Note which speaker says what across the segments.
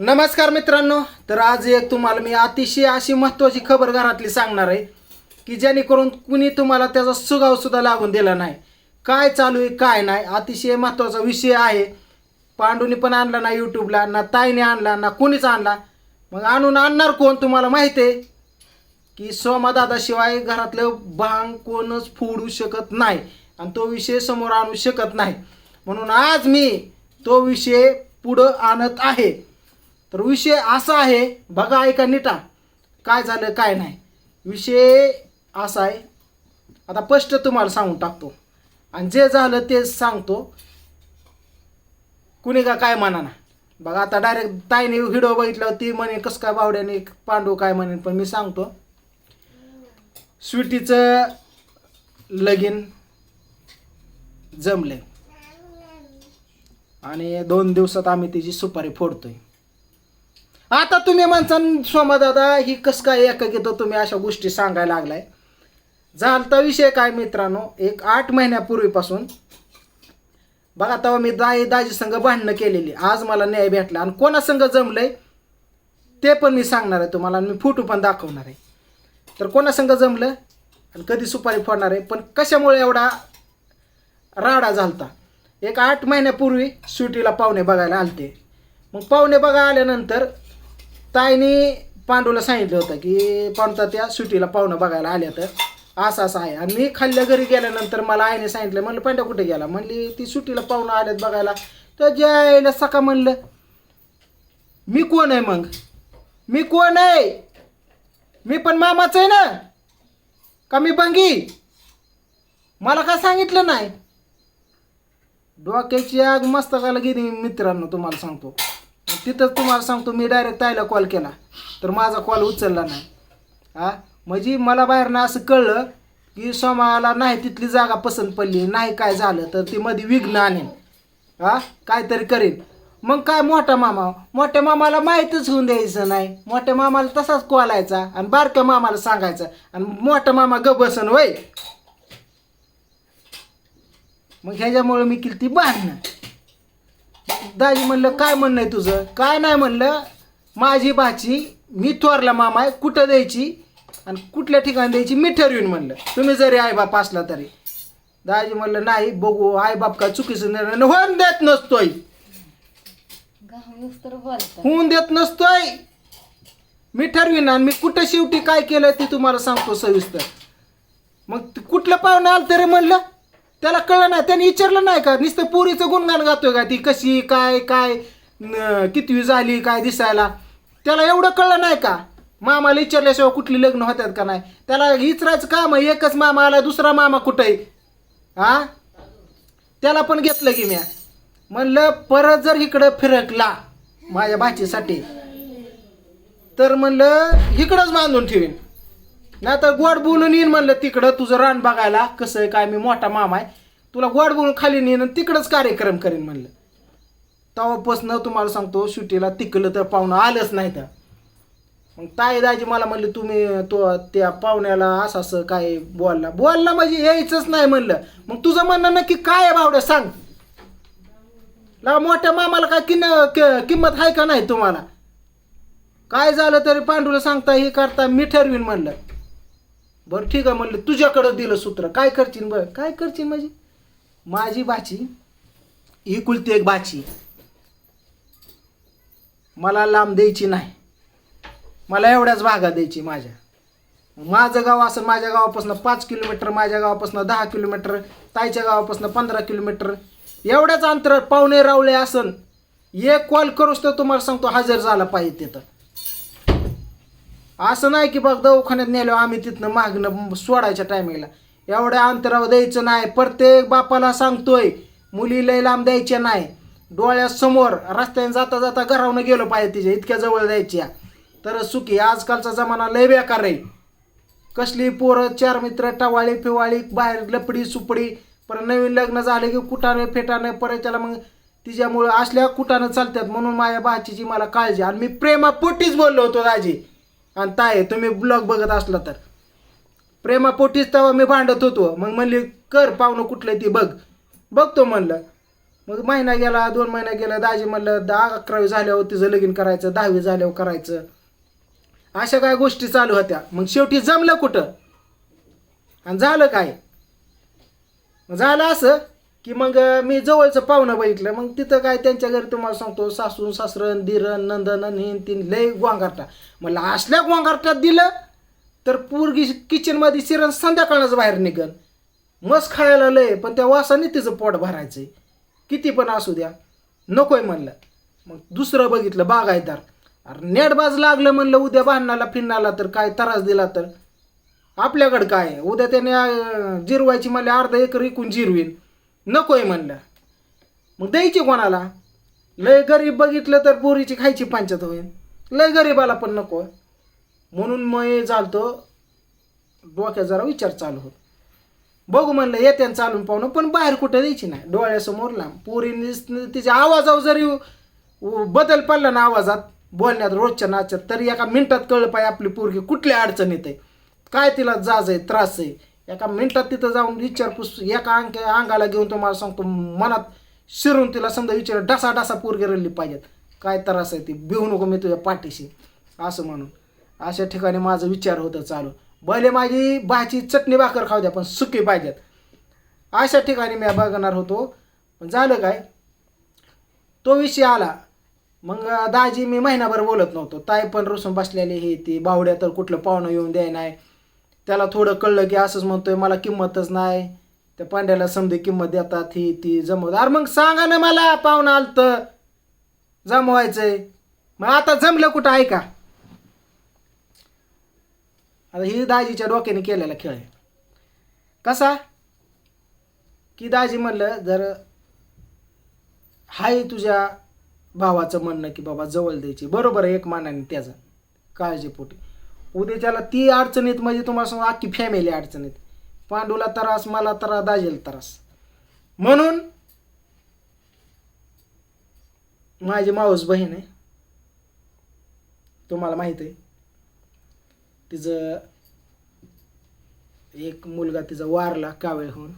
Speaker 1: नमस्कार मित्रांनो तर आज एक तुम्हाला मी अतिशय अशी महत्त्वाची खबर घरातली सांगणार आहे की जेणेकरून कुणी तुम्हाला त्याचा सुगावसुद्धा लागून दिला नाही. काय चालू आहे काय नाही अतिशय महत्त्वाचा विषय आहे. पांडूनी पण आणला ना यूट्यूबला ना ताईने आणला ना कुणीच आणला. मग आणून आणणार कोण तुम्हाला माहिती आहे? की सोमादादाशिवाय घरातलं भांग कोणच फोडू शकत नाही आणि तो विषय समोर आणू शकत नाही. म्हणून आज मी तो विषय पुढं आणत आहे. तर विषय असा आहे बघा ऐका नीटा. काय झालं काय नाही. विषय असा आहे. आता स्पष्ट तुम्हाला सांगून टाकतो. आणि जे झालं ते सांगतो. कुणी का काय म्हणा ना बघा आता डायरेक्ट ताईने व्हिडिओ बघितल्यावर ती म्हणे कसं काय बावड्याने पांडू काय म्हणेन पण मी सांगतो. स्वीटीचं लगीन जमले आणि दोन दिवसात आम्ही तिची सुपारी फोडतोय. आता तुम्ही म्हणता सोमा दादा ही कसं काय एका तुम्ही अशा गोष्टी सांगायला लागलाय? झालता विषय काय मित्रांनो? एक आठ महिन्यापूर्वीपासून बघा तेव्हा मी दाई दाजी संघ भांडणं केलेली. आज मला न्याय भेटला. आणि कोणा संघ जमलंय? ते पण मी सांगणार आहे तुम्हाला. आणि मी फोटो पण दाखवणार आहे. तर कोणा संघ जमलं? आणि कधी सुपारी फोडणार आहे? पण कशामुळे एवढा राडा झालता? एक आठ महिन्यापूर्वी सुटीला पाहुणे बघायला आलते. मग पाहुणे बघा आल्यानंतर ताईने पांडूला सांगितलं होतं की पांडता त्या सुटीला पाहुणं बघायला आल्या तर. असं असं आहे. आणि मी खाल्ल्या घरी गेल्यानंतर मला आईने सांगितलं म्हणलं पांड्या कुठे गेला? म्हणली ती सुटीला पाहुणं आल्यात बघायला. तर आईला सका म्हणलं मी कोण आहे मग? मी कोण आहे? मी पण मामाच आहे ना? का मी बंगी? मला काय सांगितलं नाही? डोक्याची आग मस्तकाला गेली मित्रांनो तुम्हाला सांगतो. तिथंच तुम्हाला सांगतो मी डायरेक्ट ताईला कॉल केला. तर माझा कॉल उचलला नाही. हा? म्हणजे मला बाहेरनं असं कळलं की सोमाला नाही तिथली जागा पसंत पडली नाही काय झालं तर ती मध्ये विघ्न आणेन. हा? काहीतरी करेन. मग काय मोठा मामा? मोठ्या मामाला माहीतच होऊन द्यायचं नाही. मोठ्या मामाला तसाच कॉलायचा आणि बारक्या मामाला सांगायचं. आणि मोठा मामा गबसन वय मग ह्याच्यामुळे मी केली ती दाजी म्हणलं काय म्हणणं आहे तुझं? काय नाही म्हणलं माझी बाची मी थोरला मामा आहे कुठं द्यायची? आणि कुठल्या ठिकाणी द्यायची? मी ठरवीन म्हणलं. तुम्ही जरी आईबाप असला तरी. दाजी म्हणलं नाही बघू आईबाप काय चुकीचं निर्णय होऊन देत नसतोय. होऊन देत नसतोय. मी ठरवीन आणि मी कुठं शेवटी काय केलं ते तुम्हाला सांगतो सविस्तर. मग कुठलं पाहुणं आलं तरी म्हणलं त्याला कळलं नाही त्याने विचारलं नाही का? नुसतं पुरीचं गुणगान गातोय का ती? कशी काय काय न- कितवी झाली काय दिसायला? त्याला एवढं कळलं नाही का? मामाला विचारल्याशिवाय कुठली लग्न होतात का नाही? त्याला विचारायचं काम आहे एकच मामा आला दुसरा मामा कुठं आहे हा त्याला पण घेतलं की म्या म्हणलं परत जर इकडं फिरकला माझ्या भाचीसाठी तर म्हणलं इकडंच बांधून ठेवीन. नाही तर गोड बोलून येईन म्हणलं तिकडं तुझं रान बघायला कसं आहे काय मी मोठा मामा आहे. तुला गोड बोलून खाली नेईन आणि तिकडंच कार्यक्रम करीन म्हणलं. तेव्हापासनं तुम्हाला सांगतो सुट्टीला तिकलं तर पाहुणं आलंच नाही तर. मग ताई दाजी मला म्हणले तुम्ही तो त्या पाहुण्याला असं असं काय बोलला? बोलला म्हणजे यायचंच नाही म्हणलं. मग तुझं म्हणणं नक्की काय आहे बावड्या सांग. ला मोठ्या मामाला काय किन किंमत आहे का नाही तुम्हाला? काय झालं तरी पांडूला सांगता हे करता मी ठरवीन म्हणलं. बरं ठीक आहे म्हणलं तुझ्याकडं दिलं सूत्र. काय करशील बरं? काय करशील म्हणजे माझी बाची ही कुलती एक बाची मला लांब द्यायची नाही. मला एवढ्याच भागा द्यायची माझ्या. माझं गाव असं माझ्या गावापासून पाच किलोमीटर माझ्या गावापासून दहा किलोमीटर ताईच्या गावापासून पंधरा किलोमीटर. एवढ्याच अंतर पाहुणे रावले असन. एक कॉल करूच तर तुम्हाला सांगतो हजर झाला पाहिजे तिथं. असं नाही की बघ दवाखान्यात नेलो आम्ही तिथनं मागणं सोडायच्या टायमिंगला एवढ्या अंतरावर द्यायचं नाही. प्रत्येक बापाला सांगतोय मुली लय लांब द्यायच्या नाही. डोळ्यासमोर रस्त्याने जाता जाता घरावनं गेलो पाहिजे तिच्या इतक्या जवळ द्यायच्या. तर सुखी आजकालचा जमाना लय बेकार आहे. कसली पोरं चार मित्र टवाळी फिवाळी बाहेर लपडी सुपडी परत नवीन लग्न झाले की कुटाने फेटाने परत त्याला मग तिच्यामुळं असल्या कुटानं चालतात म्हणून माझ्या भाचीची मला काळजी. आणि मी प्रेमापोटीच बोललो होतो दाजी. आणि ताय तुम्ही ब्लॉग बघत असला तर. प्रेमापोटीच तेव्हा मी भांडत होतो. मग म्हणली कर पाहुणं कुठलं ती बघ. बघतो म्हणलं. मग महिना गेला दोन महिना गेला दाजी म्हणलं दहा अकरावी झाल्यावर तिचं लगीन करायचं दहावी झाल्यावर करायचं. अशा काय गोष्टी चालू होत्या. मग शेवटी जमलं कुठं? आणि झालं काय? झालं असं. की मग मी जवळचं पाहुणं बघितलं. मग तिथं काय त्यांच्या घरी तुम्हाला सांगतो सासून सासरन दिरण नंदन आणि हिन तीन लय गोंगारटा. मला असल्या गोंगारट्यात दिलं तर पूर्गी किचनमध्ये शिरण संध्याकाळच बाहेर निघन. मस्त खायला लय पण त्या वासाने तिचं पोट भरायचंय. किती पण असू द्या. नकोय म्हणलं. मग दुसरं बघितलं बागायदार अरे नेटबाज लागलं म्हणलं उद्या बांधणाला फिरणाला तर काय त्रास दिला तर. आपल्याकडं काय? आहे? उद्या त्याने जिरवायची मला अर्धा एकर इकून जिरवीन. नकोय म्हणलं. मग द्यायची कोणाला? लय गरीब बघितलं तर पोरीची खायची पंचायत होईल लय गरीबाला पण नको. म्हणून मग चालतो डोक्यात जरा विचार चालू होत. बघू म्हणलं येत्यान चालून पाहुणं पण बाहेर कुठं द्यायची नाही. डोळ्यासमोर लांब. पोरीने तिच्या आवाजावर जरी बदल पडला ना आवाजात बोलण्यात रोजच्या नाचत तरी एका मिनिटात कळलं पाहिजे आपली पोरगी कुठल्या अडचण आहे. काय तिला जाज आहे त्रास आहे. एका मिनिटात तिथं जाऊन विचारपूस एका अंक अंगाला घेऊन तुम्हाला सांगतो मनात शिरून तिला समजा विचार डसा डसा पोरगी रडली पाहिजेत. काय त्रास आहे ती? भिवू नको मी तुझ्या पाठीशी. असं म्हणून. अशा ठिकाणी माझं विचार होता चालू. भले माझी भाची चटणी भाकर खाऊ द्या पण सुकी पाहिजेत. अशा ठिकाणी मी बघणार होतो. पण झालं काय? तो विषय आला. मग दाजी मी महिनाभर बोलत नव्हतो. ताई पण रुसून बसलेली हे ती बावड्या तर कुठलं पाहुणं येऊन द्याय नाही. त्याला थोडं कळलं की असंच म्हणतोय मला किंमतच नाही. त्या पांड्याला समजे किंमत देतात ही ती जमवत अरे मग सांगा ना मला पाहुणं आलत. जमवायचंय. मग आता जमलं कुठं आहे का? आता ही दाजीच्या डोक्याने केलेला खेळ आहे. कसा? की दाजी म्हणलं जर हाय तुझ्या भावाचं म्हणणं की बाबा जवळ द्यायची. बरोबर आहे एक मानाने त्याचं. काळजीपोटी. उद्याच्याला ती अडचणीत म्हणजे तुम्हाला सांगू अख्खी फॅमिली अडचणीत पांडूला त्रास मला त्रास दाजेल त्रास. म्हणून माझी माऊस बहीण आहे. तुम्हाला माहीत आहे. तिचं एक मुलगा तिचा वारला कावेळ होऊन.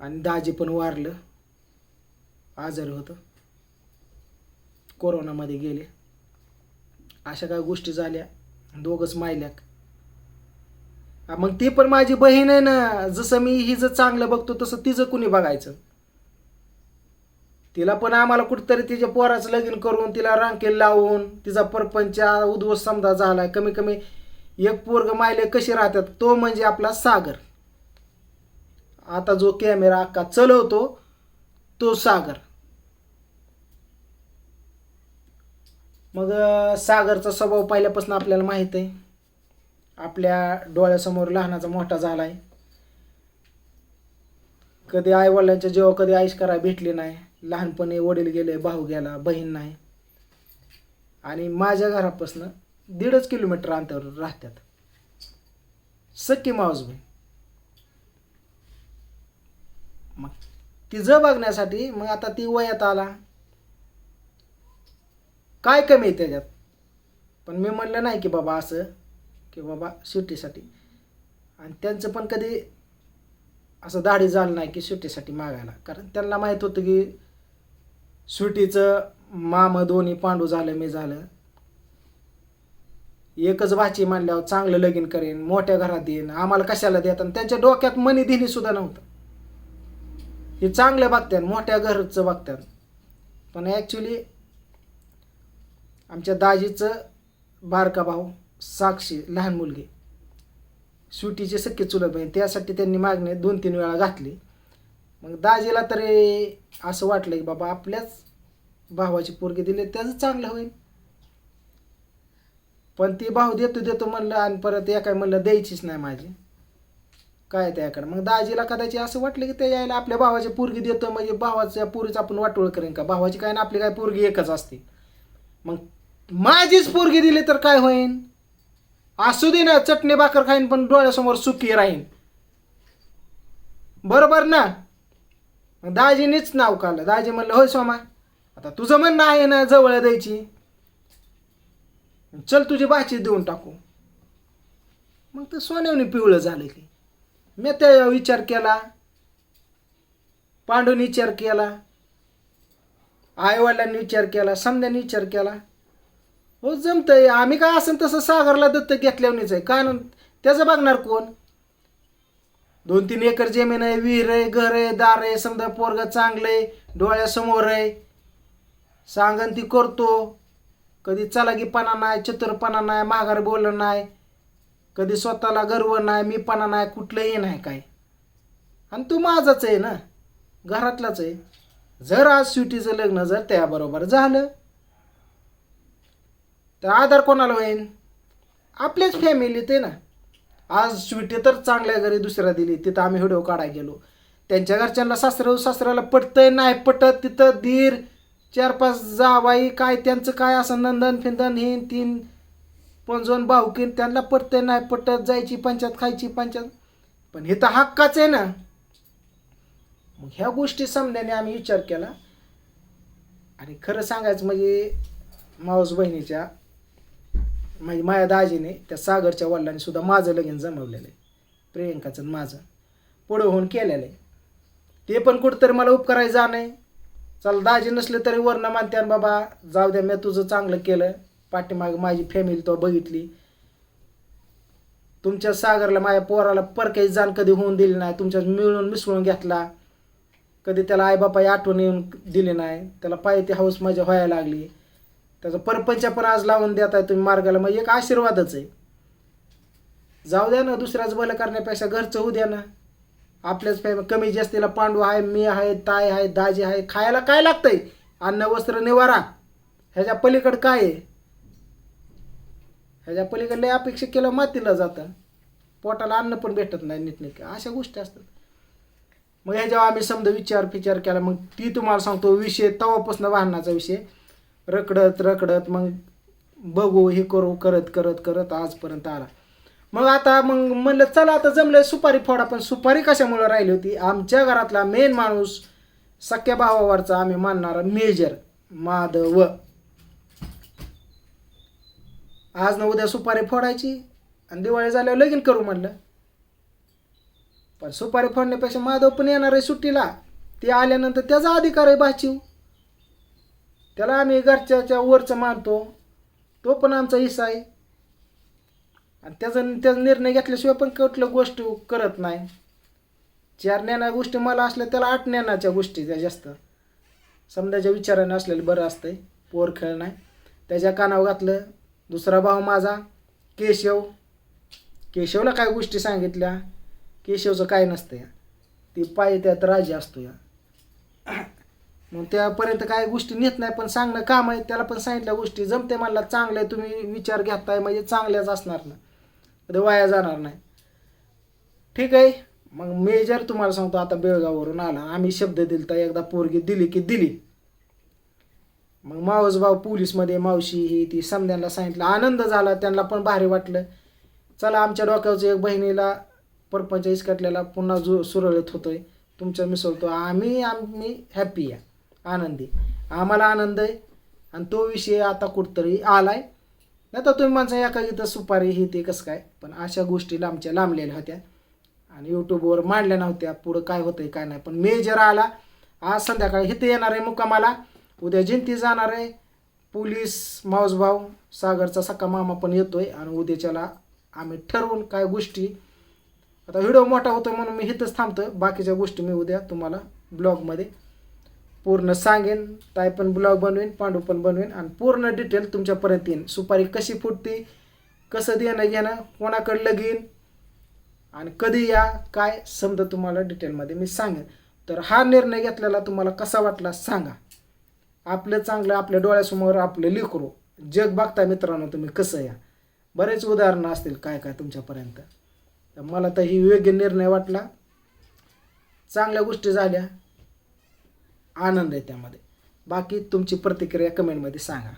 Speaker 1: आणि दाजी पण वारलं. आजारी होतं. कोरोनामध्ये गेले. अशा काय गोष्टी झाल्या. दोघंच मायल्याक मग ती पण माझी बहीण आहे ना जसं मी हिचं चांगलं बघतो तसं तिचं कुणी बघायचं? तिला पण आम्हाला कुठंतरी तिच्या पोराचं लगीन करून तिला रांकेल लावून तिचा परपंच उद्ध्वस्त समजा झालाय कमी कमी एक पोरग मायले कसे राहतात तो म्हणजे आपला सागर. आता जो कॅमेरा अक्का चलवतो तो सागर. मग सागरचा स्वभाव पहिल्यापासून आपल्याला माहीत आहे. आपल्या डोळ्यासमोर लहानाचा मोठा झाला आहे कधी आई वडिलांच्या जेव्हा कधी आईश करायला भेटली नाही लहानपणी वडील गेले भाऊ गेला बहीण नाही. आणि माझ्या घरापासून दीडच किलोमीटर अंतरावर राहतात. सख्खी मावसबाई. मग तिचं बघण्यासाठी मग आता ती वयात आला. काय कमी आहे त्याच्यात? पण मी म्हणलं नाही की बाबा असं की बाबा सुट्टीसाठी आणि त्यांचं पण कधी असं दाढी झालं नाही की सुट्टीसाठी मागायला. कारण त्यांना माहीत होतं की सुट्टीचं माम दोन्ही पांडू झालं मी झालं. एकच भाची मानल्यावर चांगलं लगीन करेन मोठ्या घरात देईन आम्हाला कशाला देत? आणि त्यांच्या डोक्यात मनी दिनी सुद्धा नव्हतं. हे चांगलं बघतात मोठ्या घरचं बघतात पण ॲक्च्युली आमच्या दाजीचं बारका भाऊ साक्षी लहान मुलगी. सुटीचे सख्खी चुलत बहीण त्यासाठी त्यांनी मागणी दोन तीन वेळा घातली. मग दाजीला तरी असं वाटलं की बाबा आपल्याच भावाची पोरगी दिली त्याचं चांगलं होईल. पण ती भाऊ देतो देतो म्हणलं आणि परत या काय म्हणलं द्यायचीच नाही माझी. काय त्याकडे मग दाजीला कदाचित असं वाटलं की ते यायला आपल्या भावाची पोरगी देतो म्हणजे भावाच्या पोरीचं आपण वाटोळ करेन का? भावाची काय ना आपली काय पोरगी एकच असते. मग माझीच पोरगी दिली तर काय होईन? असू दे ना चटणी भाकर खाईन पण डोळ्यासमोर सुखी राहीन. बरोबर ना? दाजीनेच दाजीनीच नाव काढलं. दाजी म्हणलं होय सोमा आता तुझं म्हणणं आहे ना जवळ द्यायची. चल तुझी भाची देऊन टाकू. मग ते सोन्याने पिवळं झालं की. मी त्या विचार केला पांडून विचार केला आईवडिलांनी विचार केला समजाने विचार केला. हो जमतंय. आम्ही काय असेल तसं सागरला दत्तक घेतल्यावणीच आहे. कारण त्याचं बघणार कोण? दोन तीन एकर जमीन आहे विहीर आहे घर आहे दार आहे समजा पोरग चांगलं आहे डोळ्यासमोर आहे. सांगन ती करतो. कधी चलागीपणा नाही चतुरपणा नाही माघार बोलणं नाही. कधी स्वतःला गर्व नाही मीपणा नाही कुठलंही नाही काय. आणि तू माझाच आहे ना? घरातलाच आहे. जर आज सुटीचं लग्न जर त्याबरोबर झालं तर आधार कोणाला होईल आपल्याच फॅमिलीत आहे ना. आज स्वीटी तर चांगल्या घरी दुसऱ्या दिली तिथं आम्ही व्हिडिओ काढायला गेलो. त्यांच्या घरच्यांना सासऱ्या सासऱ्याला पटतंय नाही पटत तिथं दीर चार पाच जावाई काय त्यांचं काय असं नंदन फिंदन हे तीन पंजोन भाऊकीन त्यांना पटतंय नाही पटत जायची पंचायत खायची पंचायत. पण हे तर हक्काच आहे ना. मग ह्या गोष्टी समजाने आम्ही विचार केला. आणि खरं सांगायचं म्हणजे मावस बहिणीच्या म्हणजे माझ्या दाजीने त्या सागरच्या वडिलांनी सुद्धा माझं लगीन जमवलेलं आहे. प्रियंकाचं आणि माझं. पुढं होऊन केलेलं आहे. ते पण कुठंतरी मला उपकारायचं जाणं चल दाजी नसले तरी वर्ण मानते बाबा जाऊ द्या मी तुझं चांगलं केलं. पाठीमाग माझी फॅमिली तो बघितली. तुमच्या सागरला माझ्या पोराला परकाही जाण कधी होऊन दिली नाही. तुमच्या मिळून मिसळून घेतला. कधी त्याला आईबापाई आठवण येऊन दिली नाही. त्याला पाहिजे ती हाऊस माझ्या व्हायला लागली. त्याचा परपंच पण आज लावून देताय तुम्ही मार्गाला. मग एक आशीर्वादच आहे. जाऊ द्या ना दुसऱ्याच भलं करण्यापेक्षा घरचं होऊ द्या ना. आपल्याच फॅम कमी जास्तीला पांडू आहे मी आहे ताय आहे दाजी आहे खायला काय लागतंय? अन्न वस्त्र निवारा. ह्याच्या पलीकडं काय आहे? ह्याच्या पलीकडे लय अपेक्षा केलं मातीला जातं. पोटाला अन्न पण भेटत नाही नीटनेटकं. अशा गोष्टी असतात. मग ह्याच्यावर आम्ही समजा विचार फिचार केला मग ती तुम्हाला सांगतो विषय तवापासून वाहनाचा विषय. रखडत रखडत मग बघू हे करू करत करत करत आजपर्यंत आला. मग आता मग म्हणलं चला आता जमलं सुपारी फोडा पण सुपारी कशामुळे राहिली होती? आमच्या घरातला मेन माणूस सख्या भावावरचा आम्ही मानणारा मेजर माधव. आज ना उद्या सुपारी फोडायची आणि दिवाळी झाल्यावर लगीन करू म्हणलं. पण सुपारी फोडण्यापेक्षा माधव पण येणार आहे सुट्टीला. ते आल्यानंतर त्याचा अधिकार आहे बाचीव त्याला आम्ही घरच्याच्या वरचं मानतो. तो पण आमचा हिस्सा आहे. आणि त्याचा त्याचा निर्णय घेतल्याशिवाय पण कुठल्या गोष्ट करत नाही. चार ज्ञाना गोष्टी मला असल्या त्याला आठ ज्ञानाच्या गोष्टी त्या जास्त. समजाच्या विचाराने असलेलं बरं असतंय पोर खेळ नाही. त्याच्या कानावर घातलं दुसरा भाऊ माझा केशव. केशवला काय गोष्टी सांगितल्या? केशवचं काय नसतं या ती पाय त्यात राजी असतो या मग त्यापर्यंत काय गोष्टी नेत नाही पण सांगणं काम आहे त्याला पण सांगितल्या गोष्टी. जमते म्हणाला चांगलं आहे तुम्ही विचार घेताय म्हणजे चांगल्याच असणार ना. कधी वाया जाणार नाही. ठीक आहे. मग मेजर तुम्हाला सांगतो आता बेळगाववरून आला. आम्ही शब्द दिलता एकदा पोरगी दिली की दिली. मग मावस भाऊ पोलीसमध्ये मावशी ही ती समध्यांना सांगितलं. आनंद झाला त्यांना पण भारी वाटलं. चला आमच्या डोक्यावरचं एक बहिणीला परपंच इसकटलेला पुन्हा जो सुरळीत होतोय तुमच्या मिसळतो. आम्ही आम्ही हॅपी आहे. आनंदी. आम्हाला आनंद आहे. आणि तो विषय आता कुठतरी आलाय. नाही तर तुम्ही माणसं एका इथं सुपारी हे ते कसं काय? पण अशा गोष्टी लांबच्या लांबलेल्या होत्या. आणि यूट्यूबवर मांडल्या नव्हत्या. पुढं काय होतंय काय नाही. पण मेजर आला. आज संध्याकाळी इथे येणार आहे मुक्कामाला. उद्या जिंती जाणार आहे. पोलीस मावसभाव सागरचा सका मामा पण येतोय. आणि उद्याच्याला आम्ही ठरवून काय गोष्टी. आता व्हिडिओ मोठा होतो म्हणून मी इथंच थांबतो बाकीच्या गोष्टी मी उद्या तुम्हाला ब्लॉगमध्ये पूर्ण सांगेन ताई पण ब्लॉग बनवेन पांडू पण बनवेन आणि पूर्ण डिटेल तुमच्यापर्यंत येईन. सुपारी कशी फुटते कसं देणं घेणं कोणाकडं लगीन आणि कधी या काय समजा तुम्हाला डिटेलमध्ये मी सांगेन. तर हा निर्णय घेतलेला तुम्हाला कसा वाटला सांगा. आपलं चांगलं आपल्या डोळ्यासमोर आपलं लेकरू. जग बघता मित्रांनो तुम्ही कसं या. बरेच उदाहरणं असतील काय काय तुमच्यापर्यंत. तर मला तर ही योग्य निर्णय वाटला. चांगल्या गोष्टी झाल्या. आनंद आहे त्यामध्ये. बाकी तुमची प्रतिक्रिया कमेंटमध्ये सांगा.